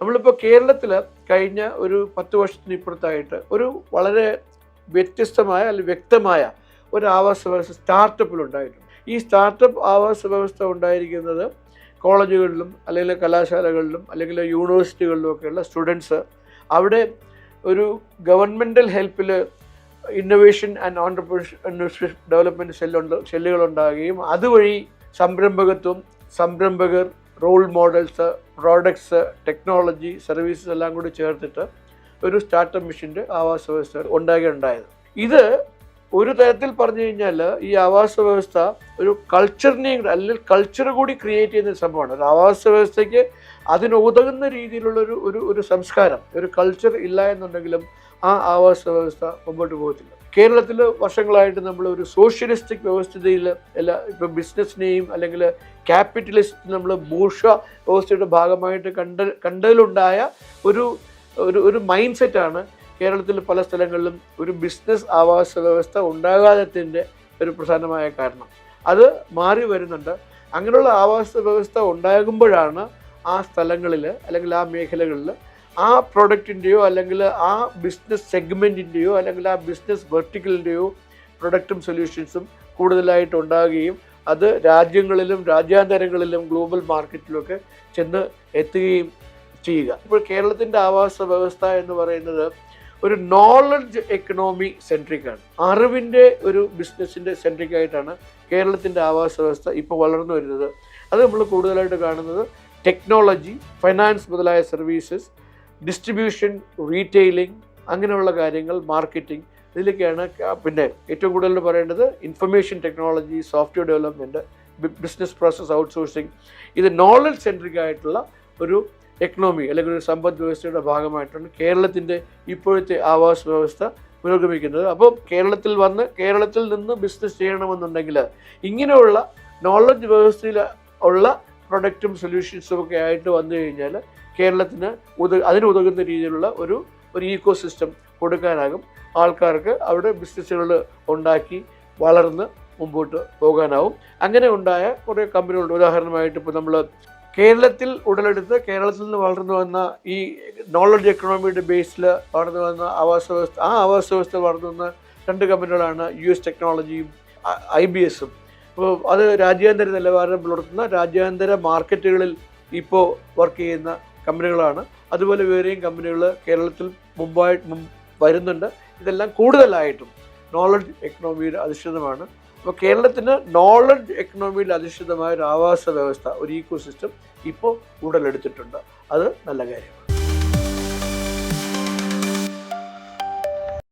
നമ്മളിപ്പോൾ കേരളത്തിൽ കഴിഞ്ഞ ഒരു പത്ത് വർഷത്തിന് ഇപ്പുറത്തായിട്ട് ഒരു വളരെ വ്യത്യസ്തമായ അല്ലെങ്കിൽ വ്യക്തമായ ഒരു ആവാസ വ്യവസ്ഥ സ്റ്റാർട്ടപ്പിൽ ഉണ്ടായിട്ടുണ്ട്. ഈ സ്റ്റാർട്ടപ്പ് ആവാസ വ്യവസ്ഥ ഉണ്ടായിരിക്കുന്നത് കോളേജുകളിലും അല്ലെങ്കിൽ കലാശാലകളിലും അല്ലെങ്കിൽ യൂണിവേഴ്സിറ്റികളിലും ഒക്കെയുള്ള സ്റ്റുഡൻസ് അവിടെ ഒരു ഗവൺമെന്റൽ ഹെൽപ്പിൽ ഇന്നൊവേഷൻ ആൻഡ് ഓണ്ടർപ്രണർഷിപ്പ് ഡെവലപ്മെന്റ് സെല്ലുണ്ട് സെല്ലുകളുണ്ടാകുകയും അതുവഴി സംരംഭകത്വം സംരംഭകർ role models products technology services എല്ലാം കൂടി ചേർത്തിട്ട് ഒരു സ്റ്റാർട്ടപ്പ് മിഷന്റെ ആവാസ വ്യവസ്ഥ ഉണ്ടാകുകയുണ്ടായത് ഇത് ഒരു തരത്തിൽ പറഞ്ഞു കഴിഞ്ഞാൽ ഈ ആവാസ വ്യവസ്ഥ ഒരു കൾച്ചറിനെയും അല്ലെങ്കിൽ കൾച്ചർ കൂടി ക്രിയേറ്റ് ചെയ്യുന്ന സംഭവമാണ്. ഒരു ആവാസ വ്യവസ്ഥയ്ക്ക് അതിനുതകുന്ന രീതിയിലുള്ള ഒരു ഒരു സംസ്കാരം ഒരു കൾച്ചർ ഇല്ല എന്നുണ്ടെങ്കിലും ആ ആവാസ വ്യവസ്ഥ മുമ്പോട്ട് പോകത്തില്ല. കേരളത്തിൽ വർഷങ്ങളായിട്ട് നമ്മൾ ഒരു സോഷ്യലിസ്റ്റിക് വ്യവസ്ഥിതിയിൽ എല്ലാ ഇപ്പം ബിസിനസ്സിനെയും അല്ലെങ്കിൽ ക്യാപിറ്റലിസ്റ്റ് നമ്മൾ ബൂർഷ വ്യവസ്ഥയുടെ ഭാഗമായിട്ട് കണ്ട കണ്ടതിലുണ്ടായ ഒരു ഒരു ഒരു മൈൻഡ് സെറ്റാണ് കേരളത്തിൽ പല സ്ഥലങ്ങളിലും ഒരു ബിസിനസ് ആവാസ വ്യവസ്ഥ ഉണ്ടാകാത്തതിന്റെ ഒരു പ്രധാനമായ കാരണം. അത് മാറി വരുന്നുണ്ട്. അങ്ങനെയുള്ള ആവാസ വ്യവസ്ഥ ഉണ്ടാകുമ്പോഴാണ് ആ സ്ഥലങ്ങളിൽ അല്ലെങ്കിൽ ആ മേഖലകളിൽ ആ പ്രൊഡക്റ്റിന്റെയോ അല്ലെങ്കിൽ ആ ബിസിനസ് സെഗ്മെന്റിന്റെയോ അല്ലെങ്കിൽ ആ ബിസിനസ് വെർട്ടിക്കലിന്റെയോ പ്രൊഡക്റ്റും സൊല്യൂഷൻസും കൂടുതലായിട്ട് ഉണ്ടാകുകയും അത് രാജ്യങ്ങളിലും രാജ്യാന്തരങ്ങളിലും ഗ്ലോബൽ മാർക്കറ്റിലൊക്കെ ചെന്ന് എത്തുകയും ചെയ്യുക. ഇപ്പോൾ കേരളത്തിന്റെ ആവാസ വ്യവസ്ഥ എന്ന് പറയുന്നത് ഒരു നോളജ് എക്കണോമി സെൻട്രിക്കാണ് അറിവിന്റെ ഒരു ബിസിനസ്സിന്റെ സെൻട്രിക് ആയിട്ടാണ് കേരളത്തിന്റെ ആവാസ വ്യവസ്ഥ ഇപ്പോൾ വളർന്നു വരുന്നത്. അത് നമ്മൾ കൂടുതലായിട്ട് കാണുന്നത് ടെക്നോളജി ഫൈനാൻസ് മുതലായ സർവീസസ് ഡിസ്ട്രിബ്യൂഷൻ റീറ്റെയിലിംഗ് അങ്ങനെയുള്ള കാര്യങ്ങൾ മാർക്കറ്റിംഗ് ഇതിലൊക്കെയാണ് പിന്നെ ഏറ്റവും കൂടുതൽ പറയേണ്ടത് information technology software development business process outsourcing ഇത് നോളജ് സെൻട്രിക് ആയിട്ടുള്ള ഒരു എക്കണോമി അല്ലെങ്കിൽ ഒരു സമ്പദ് വ്യവസ്ഥയുടെ ഭാഗമായിട്ടാണ് കേരളത്തിന്റെ ഇപ്പോഴത്തെ ആവാസ വ്യവസ്ഥ പുരോഗമിക്കുന്നത്. അപ്പോൾ കേരളത്തിൽ വന്ന് കേരളത്തിൽ നിന്ന് ബിസിനസ് ചെയ്യണമെന്നുണ്ടെങ്കിൽ ഇങ്ങനെയുള്ള നോളജ് വ്യവസ്ഥയിൽ ഉള്ള പ്രൊഡക്റ്റും സൊല്യൂഷൻസും ഒക്കെ ആയിട്ട് വന്നു കഴിഞ്ഞാൽ കേരളത്തിന് ഉത അതിന് ഉതകുന്ന രീതിയിലുള്ള ഒരു ഒരു ഈക്കോ സിസ്റ്റം കൊടുക്കാനാകും. ആൾക്കാർക്ക് അവിടെ ബിസിനസ്സുകൾ ഉണ്ടാക്കി വളർന്ന് മുമ്പോട്ട് പോകാനാവും. അങ്ങനെ ഉണ്ടായ കുറേ കമ്പനികളുണ്ട്. ഉദാഹരണമായിട്ട് ഇപ്പോൾ നമ്മൾ കേരളത്തിൽ ഉടലെടുത്ത് കേരളത്തിൽ നിന്ന് വളർന്നു വന്ന ഈ നോളജ് എക്കണോമിയുടെ ബേസിൽ വളർന്നു വന്ന ആവാസ വ്യവസ്ഥ ആ ആവാസ വ്യവസ്ഥ വളർന്നു വന്ന രണ്ട് കമ്പനികളാണ് യു എസ് ടെക്നോളജിയും ഐ ബി എസും. അത് രാജ്യാന്തര നിലവാരം പുലർത്തുന്ന രാജ്യാന്തര മാർക്കറ്റുകളിൽ ഇപ്പോൾ വർക്ക് ചെയ്യുന്ന കമ്പനികളാണ്. അതുപോലെ വേറെയും കമ്പനികൾ കേരളത്തിൽ മുമ്പായി വരുന്നുണ്ട്. ഇതെല്ലാം കൂടുതലായിട്ടും നോളജ് എക്കണോമിയിൽ അധിഷ്ഠിതമാണ്. അപ്പോൾ കേരളത്തിന് നോളജ് എക്കണോമിയിൽ അധിഷ്ഠിതമായ ഒരു ആവാസ വ്യവസ്ഥ ഒരു ഈക്കോ സിസ്റ്റം ഇപ്പോൾ ഉടലെടുത്തിട്ടുണ്ട്. അത് നല്ല കാര്യം